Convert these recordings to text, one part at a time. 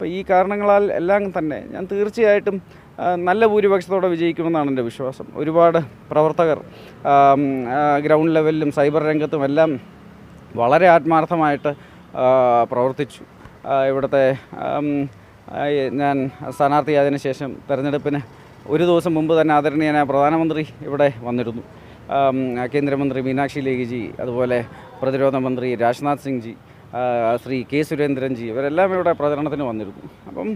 അപ്പോൾ ഈ കാരണങ്ങളാൽ എല്ലാം തന്നെ ഞാൻ തീർച്ചയായിട്ടും നല്ല ഭൂരിപക്ഷത്തോടെ വിജയിക്കുമെന്നാണ് എന്റെ വിശ്വാസം. ഒരുപാട് പ്രവർത്തകർ ഗ്രൗണ്ട് ലെവലിലും സൈബർ രംഗത്തും എല്ലാം വളരെ ആത്മാർത്ഥമായിട്ട് പ്രവർത്തിച്ചു. ഇവിടുത്തെ ഞാൻ സ്ഥാനാർത്ഥിയായതിനു ശേഷം തെരഞ്ഞെടുപ്പിന് ഒരു ദിവസം മുമ്പ് തന്നെ ആദരണീയനായ പ്രധാനമന്ത്രി ഇവിടെ വന്നിരുന്നു. കേന്ദ്രമന്ത്രി മീനാക്ഷി ലേഖിജി അതുപോലെ പ്രതിരോധ മന്ത്രി രാജ്നാഥ് സിംഗ് ജി ശ്രീ കെ സുരേന്ദ്രൻജി ഇവരെല്ലാം ഇവിടെ പ്രചരണത്തിന് വന്നിരുന്നു. അപ്പം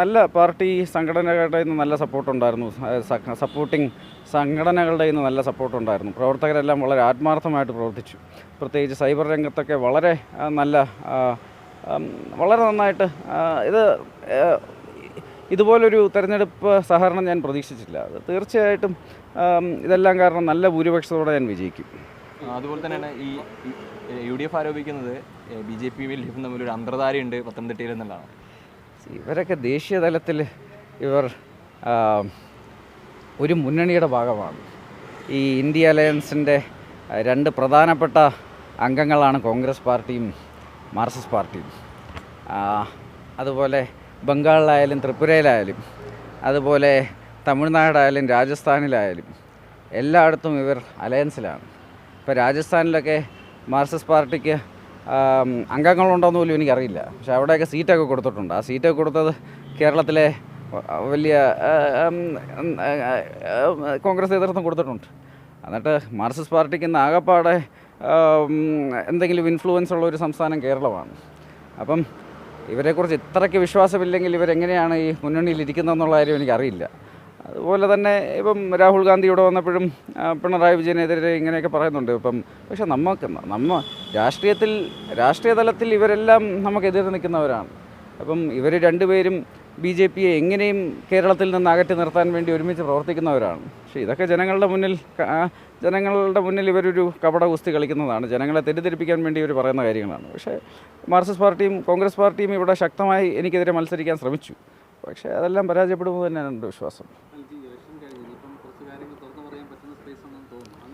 നല്ല പാർട്ടി സംഘടനകളുടെ നിന്ന് നല്ല സപ്പോർട്ടുണ്ടായിരുന്നു സപ്പോർട്ടിങ് സംഘടനകളുടെ നിന്ന് നല്ല സപ്പോർട്ടുണ്ടായിരുന്നു പ്രവർത്തകരെല്ലാം വളരെ ആത്മാർത്ഥമായിട്ട് പ്രവർത്തിച്ചു. പ്രത്യേകിച്ച് സൈബർ രംഗത്തൊക്കെ വളരെ നല്ല വളരെ നന്നായിട്ട് ഇത് ഇതുപോലൊരു തെരഞ്ഞെടുപ്പ് സഹകരണം ഞാൻ പ്രതീക്ഷിച്ചില്ല തീർച്ചയായിട്ടും ഇതെല്ലാം കാരണം നല്ല ഭൂരിപക്ഷത്തോടെ ഞാൻ വിജയിക്കും. അതുപോലെ തന്നെയാണ് ഈ യു ഡി എഫ് ആരോപിക്കുന്നത് ബി ജെ പിയും എൽ ഡി എഫും അന്തർധാരയുണ്ട് പത്തനംതിട്ടയിൽ എന്നുള്ളതാണ്. ഇവരൊക്കെ ദേശീയ തലത്തിൽ ഇവർ ഒരു മുന്നണിയുടെ ഭാഗമാണ്. ഈ ഇന്ത്യ അലയൻസിന്റെ രണ്ട് പ്രധാനപ്പെട്ട അംഗങ്ങളാണ് കോൺഗ്രസ് പാർട്ടിയും മാർക്സിസ്റ്റ് പാർട്ടിയും. അതുപോലെ ബംഗാളിലായാലും ത്രിപുരയിലായാലും അതുപോലെ തമിഴ്നാടായാലും രാജസ്ഥാനിലായാലും എല്ലായിടത്തും ഇവർ അലയൻസിലാണ്. ഇപ്പോൾ രാജസ്ഥാനിലൊക്കെ മാർക്സിസ്റ്റ് പാർട്ടിക്ക് അംഗങ്ങളുണ്ടോയെന്ന് പോലും എനിക്കറിയില്ല. പക്ഷെ അവിടെയൊക്കെ സീറ്റൊക്കെ കൊടുത്തിട്ടുണ്ട്. ആ സീറ്റൊക്കെ കൊടുത്തത് കേരളത്തിലെ വലിയ കോൺഗ്രസ് നേതൃത്വം കൊടുത്തിട്ടുണ്ട്. എന്നിട്ട് മാർക്സിസ്റ്റ് പാർട്ടിക്ക് ഇന്ന് ആകപ്പാടെ എന്തെങ്കിലും ഇൻഫ്ലുവൻസ് ഉള്ള ഒരു സംസ്ഥാനം കേരളമാണ്. അപ്പം ഇവരെക്കുറിച്ച് ഇത്രയ്ക്ക് വിശ്വാസമില്ലെങ്കിൽ ഇവരെങ്ങനെയാണ് ഈ മുന്നണിയിൽ ഇരിക്കുന്നതെന്നുള്ള കാര്യം എനിക്കറിയില്ല. അതുപോലെ തന്നെ ഇപ്പം രാഹുൽ ഗാന്ധി ഇവിടെ വന്നപ്പോഴും പിണറായി വിജയനെതിരെ ഇങ്ങനെയൊക്കെ പറയുന്നുണ്ട്. ഇപ്പം പക്ഷെ നമുക്ക് നമ്മ രാഷ്ട്രീയത്തിൽ രാഷ്ട്രീയ തലത്തിൽ ഇവരെല്ലാം നമുക്കെതിരെ നിൽക്കുന്നവരാണ്. അപ്പം ഇവർ രണ്ടുപേരും ബി ജെ പിയെ എങ്ങനെയും കേരളത്തിൽ നിന്ന് അകറ്റി നിർത്താൻ വേണ്ടി ഒരുമിച്ച് പ്രവർത്തിക്കുന്നവരാണ്. പക്ഷേ ഇതൊക്കെ ജനങ്ങളുടെ മുന്നിൽ ജനങ്ങളുടെ മുന്നിൽ ഇവരൊരു കപട കുസ്തി കളിക്കുന്നതാണ്. ജനങ്ങളെ തെറ്റിദ്ധരിപ്പിക്കാൻ വേണ്ടി ഇവർ പറയുന്ന കാര്യങ്ങളാണ്. പക്ഷേ മാർക്സിസ്റ്റ് പാർട്ടിയും കോൺഗ്രസ് പാർട്ടിയും ഇവിടെ ശക്തമായി എനിക്കെതിരെ മത്സരിക്കാൻ ശ്രമിച്ചു. പക്ഷേ അതെല്ലാം പരാജയപ്പെടുമെന്ന് തന്നെയാണ് എന്റെ വിശ്വാസം ഈ ഇലക്ഷൻ കഴിഞ്ഞ് ഇനിയിപ്പം കുറച്ച് കാര്യങ്ങൾ തുറന്നു പറയാൻ പറ്റുന്ന സ്പേസ് ഉണ്ടെന്ന് തോന്നുന്നു അങ്ങേക്കെതിരെ ഉയർന്നു വന്ന ആക്ഷേപങ്ങൾക്ക് പിന്നിൽ ശരിക്കും ആരാണ്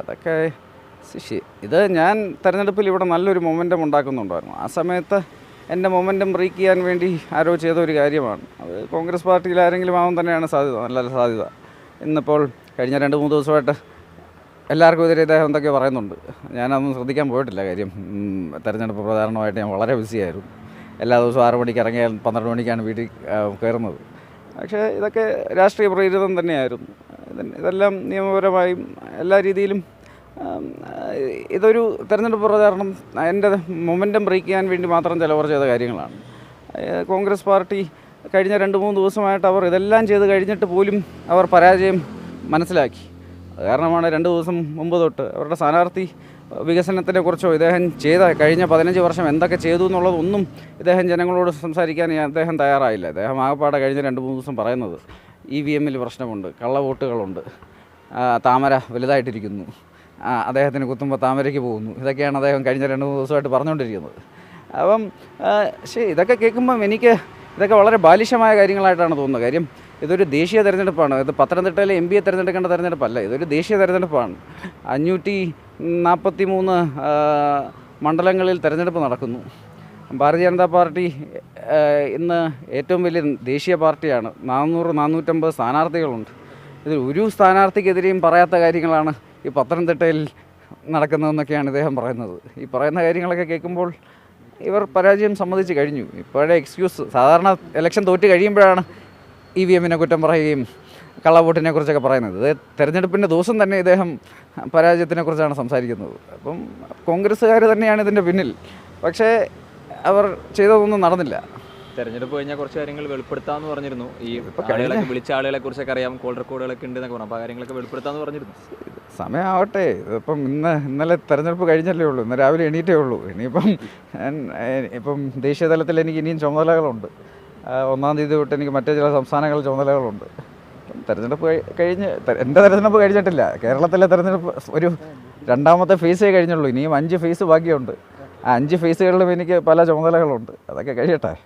അതൊക്കെ ഇത് ഞാൻ തെരഞ്ഞെടുപ്പിൽ ഇവിടെ നല്ലൊരു മൊമെന്റം ഉണ്ടാക്കുന്നുണ്ടായിരുന്നു. ആ സമയത്ത് എന്റെ മൊമെന്റം ബ്രേക്ക് ചെയ്യാൻ വേണ്ടി ആരോ ചെയ്ത ഒരു കാര്യമാണ്. അത് കോൺഗ്രസ് പാർട്ടിയിൽ ആരെങ്കിലും ആവും തന്നെയാണ് സാധ്യത നല്ല സാധ്യത. ഇന്നിപ്പോൾ കഴിഞ്ഞ രണ്ട് മൂന്ന് ദിവസമായിട്ട് എല്ലാവർക്കും എതിരെ ഇദ്ദേഹം എന്തൊക്കെ പറയുന്നുണ്ട്. ഞാനൊന്നും ശ്രദ്ധിക്കാൻ പോയിട്ടില്ല കാര്യം. തെരഞ്ഞെടുപ്പ് പ്രചാരണമായിട്ട് ഞാൻ വളരെ ബിസിയായിരുന്നു. എല്ലാ ദിവസവും ആറ് മണിക്ക് ഇറങ്ങിയാൽ പന്ത്രണ്ട് മണിക്കാണ് വീട്ടിൽ കയറുന്നത്. പക്ഷേ ഇതൊക്കെ രാഷ്ട്രീയ പ്രേരിതം തന്നെയായിരുന്നു. ഇതെല്ലാം നിയമപരമായും എല്ലാ രീതിയിലും ഇതൊരു തെരഞ്ഞെടുപ്പ് പ്രചാരണം എന്റെ മൊമെന്റം ബ്രേക്ക് ചെയ്യാൻ വേണ്ടി മാത്രം ചിലവർ ചെയ്ത കാര്യങ്ങളാണ്. കോൺഗ്രസ് പാർട്ടി കഴിഞ്ഞ രണ്ട് മൂന്ന് ദിവസമായിട്ട് അവർ ഇതെല്ലാം ചെയ്ത് കഴിഞ്ഞിട്ട് പോലും അവർ പരാജയം മനസ്സിലാക്കി. കാരണമാണ് രണ്ട് ദിവസം മുമ്പ് തൊട്ട് അവരുടെ സ്ഥാനാർത്ഥി വികസനത്തിനെ കുറിച്ചോ ഇദ്ദേഹം ചെയ്ത കഴിഞ്ഞ പതിനഞ്ച് വർഷം എന്തൊക്കെ ചെയ്തു എന്നുള്ളതൊന്നും ഇദ്ദേഹം ജനങ്ങളോട് സംസാരിക്കാൻ അദ്ദേഹം തയ്യാറായില്ല. അദ്ദേഹം ആകപ്പാടെ കഴിഞ്ഞ രണ്ട് മൂന്ന് ദിവസം പറയുന്നത് ഇ വി എമ്മിൽ പ്രശ്നമുണ്ട് കള്ളവോട്ടുകളുണ്ട് താമര വലുതായിട്ടിരിക്കുന്നു അദ്ദേഹത്തിന് കുത്തുമ്പോൾ താമരയ്ക്ക് പോകുന്നു. ഇതൊക്കെയാണ് അദ്ദേഹം കഴിഞ്ഞ രണ്ട് മൂന്ന് ദിവസമായിട്ട് പറഞ്ഞുകൊണ്ടിരിക്കുന്നത്. അപ്പം ശരി ഇതൊക്കെ കേൾക്കുമ്പം എനിക്ക് ഇതൊക്കെ വളരെ ബാലിശമായ കാര്യങ്ങളായിട്ടാണ് തോന്നുന്നത്. കാര്യം ഇതൊരു ദേശീയ തെരഞ്ഞെടുപ്പാണ്. ഇത് പത്തനംതിട്ടയിലെ എം പിയെ തിരഞ്ഞെടുക്കേണ്ട തെരഞ്ഞെടുപ്പല്ല. ഇതൊരു ദേശീയ തെരഞ്ഞെടുപ്പാണ്. അഞ്ഞൂറ്റി നാൽപ്പത്തി മൂന്ന് മണ്ഡലങ്ങളിൽ തെരഞ്ഞെടുപ്പ് നടക്കുന്നു. ഭാരതീയ ജനതാ പാർട്ടി ഇന്ന് ഏറ്റവും വലിയ ദേശീയ പാർട്ടിയാണ്. നാനൂറ് നാനൂറ്റമ്പത് സ്ഥാനാർത്ഥികളുണ്ട്. ഇതിൽ ഒരു സ്ഥാനാർത്ഥിക്കെതിരെയും പറയാത്ത കാര്യങ്ങളാണ് ഈ പത്തനംതിട്ടയിൽ നടക്കുന്നതെന്നൊക്കെയാണ് ഇദ്ദേഹം പറയുന്നത്. ഈ പറയുന്ന കാര്യങ്ങളൊക്കെ കേൾക്കുമ്പോൾ ഇവർ പരാജയം സമ്മതിച്ച് കഴിഞ്ഞു. ഇപ്പോഴേ എക്സ്ക്യൂസ് സാധാരണ ഇലക്ഷൻ തോറ്റ് കഴിയുമ്പോഴാണ് ഇ വി എമ്മിനെ കുറ്റം പറയുകയും കള്ളവോട്ടിനെ കുറിച്ചൊക്കെ പറയുന്നത്. ഇത് തെരഞ്ഞെടുപ്പിന്റെ ദിവസം തന്നെ ഇദ്ദേഹം പരാജയത്തിനെ കുറിച്ചാണ് സംസാരിക്കുന്നത്. അപ്പം കോൺഗ്രസ്സുകാർ തന്നെയാണ് ഇതിന്റെ പിന്നിൽ. പക്ഷേ അവർ ചെയ്തതൊന്നും നടന്നില്ല. തെരഞ്ഞെടുപ്പ് കഴിഞ്ഞാൽ കുറച്ച് കാര്യങ്ങൾ വെളിപ്പെടുത്താന്ന് പറഞ്ഞിരുന്നു. ഈ ആളുകളൊക്കെ വിളിച്ച ആളുകളെ കുറിച്ചൊക്കെ അറിയാം കോൾ റെക്കോർഡുകളൊക്കെ ഉണ്ട് എന്നൊക്കെ പറഞ്ഞു. അപ്പോൾ കാര്യങ്ങളൊക്കെ വെളിപ്പെടുത്താന്ന് പറഞ്ഞിരുന്നു. സമയമാവട്ടെ. ഇപ്പം ഇന്ന് ഇന്നലെ തെരഞ്ഞെടുപ്പ് കഴിഞ്ഞല്ലേ ഉള്ളൂ. ഇന്ന് രാവിലെ എണീറ്റേ ഉള്ളൂ. ഇനിയിപ്പം ഇപ്പം ദേശീയ തലത്തിൽ എനിക്ക് ഇനിയും ചുമതലകളുണ്ട്. ഒന്നാം തീയതി തൊട്ട് എനിക്ക് മറ്റു ചില സംസ്ഥാനങ്ങളിൽ ചുമതലകളുണ്ട്. തെരഞ്ഞെടുപ്പ് കഴി- കഴിഞ്ഞ് എന്റെ തെരഞ്ഞെടുപ്പ് കഴിഞ്ഞിട്ടില്ല. കേരളത്തിലെ തെരഞ്ഞെടുപ്പ് ഒരു രണ്ടാമത്തെ ഫേസേ കഴിഞ്ഞുള്ളൂ. ഇനിയും അഞ്ച് ഫേസ് ബാക്കിയുണ്ട്. ആ അഞ്ച് ഫേസുകളിലും എനിക്ക് പല ചുമതലകളുണ്ട്. അതൊക്കെ കഴിയട്ടെ.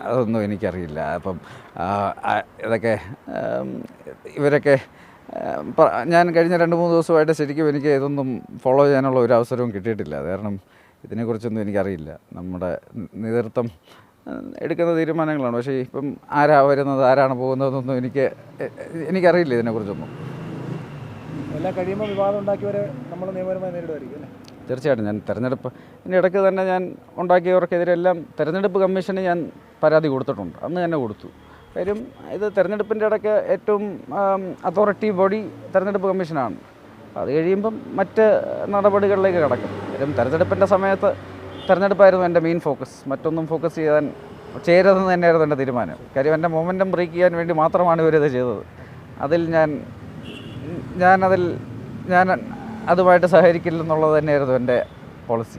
അതൊന്നും എനിക്കറിയില്ല. അപ്പം ഇതൊക്കെ ഇവരൊക്കെ ഞാൻ കഴിഞ്ഞ രണ്ട് മൂന്ന് ദിവസമായിട്ട് ശരിക്കും എനിക്ക് ഇതൊന്നും ഫോളോ ചെയ്യാനുള്ള ഒരു അവസരവും കിട്ടിയിട്ടില്ല. കാരണം ഇതിനെക്കുറിച്ചൊന്നും എനിക്കറിയില്ല. നമ്മുടെ നേതൃത്വം എടുക്കുന്ന തീരുമാനങ്ങളാണ്. പക്ഷേ ഇപ്പം ആരാ വരുന്നത് ആരാണ് പോകുന്നതെന്നൊന്നും എനിക്ക് എനിക്കറിയില്ല ഇതിനെക്കുറിച്ചൊന്നും. എല്ലാം കഴിയുമ്പോൾ വിവാദം ഉണ്ടാക്കിയവരെ നമ്മൾ നിയമപരമായി നേരിടുമായിരിക്കും അല്ലേ? തീർച്ചയായിട്ടും. ഞാൻ തെരഞ്ഞെടുപ്പ് ഇതിന്റെ ഇടയ്ക്ക് തന്നെ ഞാൻ ഉണ്ടാക്കിയവർക്കെതിരെല്ലാം തെരഞ്ഞെടുപ്പ് കമ്മീഷന് ഞാൻ പരാതി കൊടുത്തിട്ടുണ്ട്. അന്ന് തന്നെ കൊടുത്തു. കാര്യം ഇത് തെരഞ്ഞെടുപ്പിന്റെ ഇടയ്ക്ക് ഏറ്റവും അതോറിറ്റി ബോഡി തെരഞ്ഞെടുപ്പ് കമ്മീഷനാണ്. അത് കഴിയുമ്പം മറ്റ് നടപടികളിലേക്ക് കടക്കും. കാര്യം തെരഞ്ഞെടുപ്പിന്റെ സമയത്ത് തെരഞ്ഞെടുപ്പായിരുന്നു എന്റെ മെയിൻ ഫോക്കസ് മറ്റൊന്നും ഫോക്കസ് ചെയ്യാൻ ചെയ്യരുതെന്ന് തന്നെയായിരുന്നു എന്റെ തീരുമാനം. കാര്യം എന്റെ മൊമെന്റം ബ്രേക്ക് ചെയ്യാൻ വേണ്ടി മാത്രമാണ് ഇവരിത് ചെയ്തത്. അതിൽ ഞാൻ ഞാനതിൽ ഞാൻ അതുമായിട്ട് സഹകരിക്കില്ലെന്നുള്ളത് തന്നെയായിരുന്നു എന്റെ പോളിസി